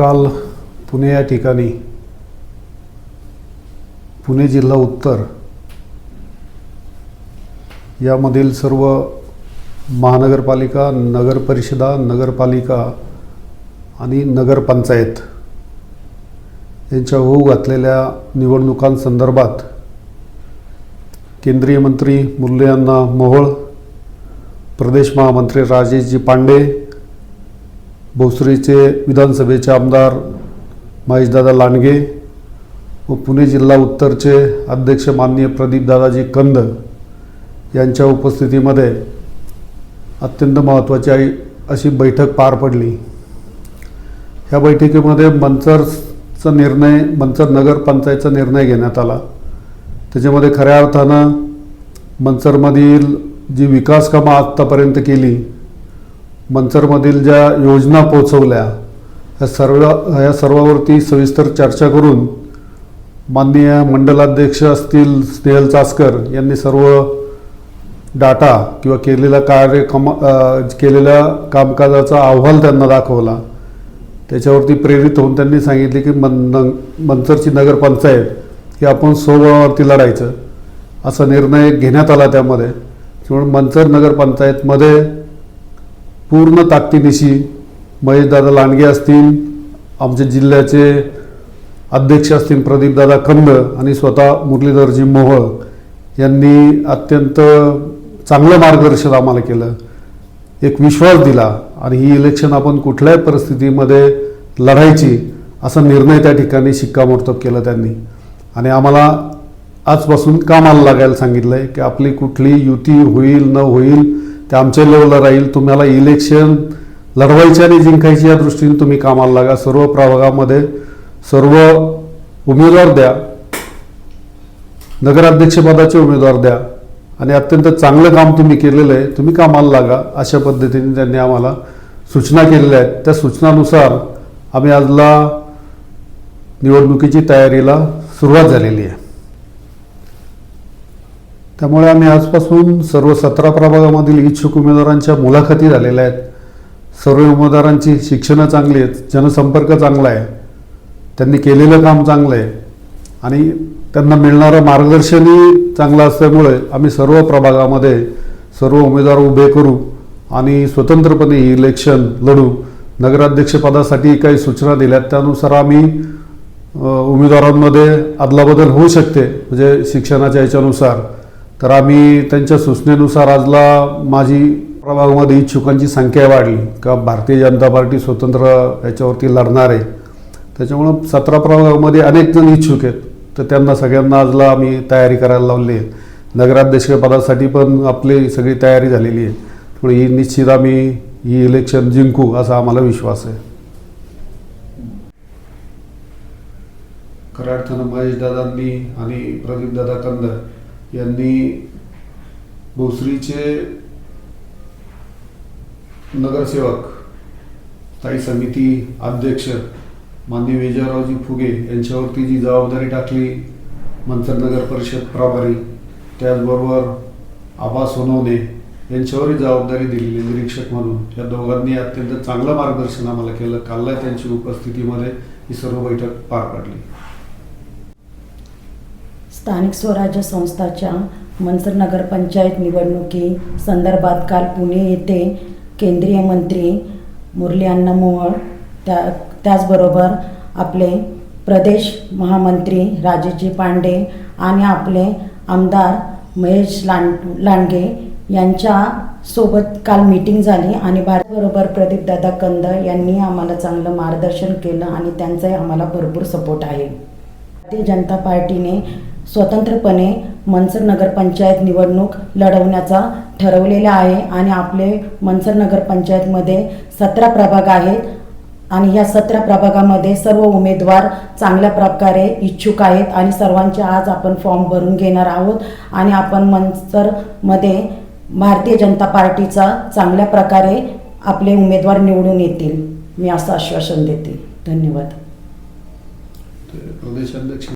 काल पुणे या ठिकाणी पुणे जिल्हा उत्तर यामधील सर्व महानगरपालिका नगरपरिषदा नगरपालिका आणि नगरपंचायत यांच्या होऊ घातलेल्या निवडणुकांसंदर्भात केंद्रीय मंत्री मुरलीअण्णा मोहोळ प्रदेश महामंत्री राजेशजी पांडे भोसरीचे विधानसभेचे आमदार महेशदादा लांडगे व पुणे जिल्हा उत्तरचे अध्यक्ष माननीय प्रदीपदादाजी कंद यांच्या उपस्थितीमध्ये अत्यंत महत्त्वाची अशी बैठक पार पडली. ह्या बैठकीमध्ये मंचरचा निर्णय मंचर नगरपंचायतचा निर्णय घेण्यात आला. त्याच्यामध्ये खऱ्या अर्थानं मंचरमधील जी विकास कामं आत्तापर्यंत केली मंचरमधील ज्या योजना पोचवल्या या सर्व या सर्वावरती सविस्तर चर्चा करून माननीय मंडलाध्यक्ष असतील स्नेहल चासकर यांनी सर्व डाटा किंवा केलेल्या कार्य कम केलेल्या कामकाजाचा अहवाल त्यांना दाखवला. त्याच्यावरती प्रेरित होऊन त्यांनी सांगितले की मन नंग मंचरची नगरपंचायत ही आपण स्वबळावरती लढायचं. असा निर्णय घेण्यात आला त्यामध्ये. त्यामुळे मंचर नगरपंचायतमध्ये पूर्ण ताकदीनिशी महेशदादा लांडगे असतील आमच्या जिल्ह्याचे अध्यक्ष असतील प्रदीपदादा कंद आणि स्वतः मुरलीधरजी मोहळ यांनी अत्यंत चांगलं मार्गदर्शन आम्हाला केलं. एक विश्वास दिला आणि ही इलेक्शन आपण कुठल्याही परिस्थितीमध्ये लढायची असा निर्णय त्या ठिकाणी शिक्कामोर्तब केलं त्यांनी. आणि आम्हाला आजपासून कामाला लागायला सांगितलं आहे की आपली कुठली युती होईल न होईल ते आमच्या लेवलला राहील. तुम्हाला इलेक्शन लढवायची आणि जिंकायची या दृष्टीने तुम्ही कामाला लागा. सर्व प्रभागामध्ये सर्व उमेदवार द्या. नगराध्यक्षपदाचे उमेदवार द्या. आणि अत्यंत चांगलं काम तुम्ही केलेलं आहे. तुम्ही कामाला लागा. अशा पद्धतीने त्यांनी आम्हाला सूचना केलेल्या आहेत. त्या सूचनानुसार आम्ही आजला निवडणुकीची तयारीला सुरुवात झालेली आहे. त्यामुळे आम्ही आजपासून सर्व सतरा प्रभागामधील इच्छुक उमेदवारांच्या मुलाखती झालेल्या आहेत. सर्व उमेदवारांची शिक्षणं चांगली आहेत जनसंपर्क चांगला आहे त्यांनी केलेलं काम चांगलं आहे आणि त्यांना मिळणारं मार्गदर्शनही चांगलं असल्यामुळे आम्ही सर्व प्रभागामध्ये सर्व उमेदवार उभे करू आणि स्वतंत्रपणे इलेक्शन लढू. नगराध्यक्षपदासाठी काही सूचना दिल्यात त्यानुसार आम्ही उमेदवारांमध्ये अदलाबदल होऊ शकते. म्हणजे शिक्षणाच्या याच्यानुसार तर आम्ही त्यांच्या सूचनेनुसार आजला माझी प्रभागामध्ये इच्छुकांची संख्या वाढली. का भारतीय जनता पार्टी स्वतंत्र याच्यावरती लढणार आहे. त्याच्यामुळं सतरा प्रभागामध्ये अनेक जण इच्छुक आहेत. तर त्यांना सगळ्यांना आजला आम्ही तयारी करायला लावली आहे. नगराध्यक्षपदासाठी पण आपली सगळी तयारी झालेली आहे. त्यामुळे ही निश्चित आम्ही ही इलेक्शन जिंकू असा आम्हाला विश्वास आहे. खऱ्या अर्थानं महेशदादांनी आणि प्रदीपदादा कंद यांनी भोसरीचे नगरसेवक स्थायी समिती अध्यक्ष माननीय विजयरावजी फुगे यांच्यावरती जी जबाबदारी टाकली मंचर नगर परिषद प्रभारी त्याचबरोबर आबा सोनवणे यांच्यावरही जबाबदारी दिलेली निरीक्षक म्हणून. या दोघांनी अत्यंत चांगलं मार्गदर्शन आम्हाला केलं. कालला त्यांची उपस्थितीमध्ये ही सर्व बैठक पार पडली. स्थानिक स्वराज्य संस्थाच्या मनसर नगरपंचायत निवडणुकी संदर्भात काल पुणे येथे केंद्रीय मंत्री मुरली अण्णा त्या त्याचबरोबर आपले प्रदेश महामंत्री राजेजी पांडे आणि आपले आमदार महेश लांड लांडगे यांच्या सोबत काल मीटिंग झाली आणि बरोबर प्रदीपदादा कंद यांनी आम्हाला चांगलं मार्गदर्शन केलं आणि त्यांचाही आम्हाला भरपूर सपोर्ट आहे. भारतीय जनता पार्टीने स्वतंत्रपणे मनसर नगरपंचायत निवडणूक लढवण्याचा ठरवलेला आहे आणि आपले मनसर नगरपंचायतमध्ये सतरा प्रभाग आहेत. आणि या सतरा प्रभागामध्ये सर्व उमेदवार चांगल्या प्रकारे इच्छुक आहेत आणि सर्वांचे आज आपण फॉर्म भरून घेणार आहोत. आणि आपण मनसरमध्ये भारतीय जनता पार्टीचा चांगल्या प्रकारे आपले उमेदवार निवडून येतील. मी असं आश्वासन देते. धन्यवाद. प्रदेशाध्यक्ष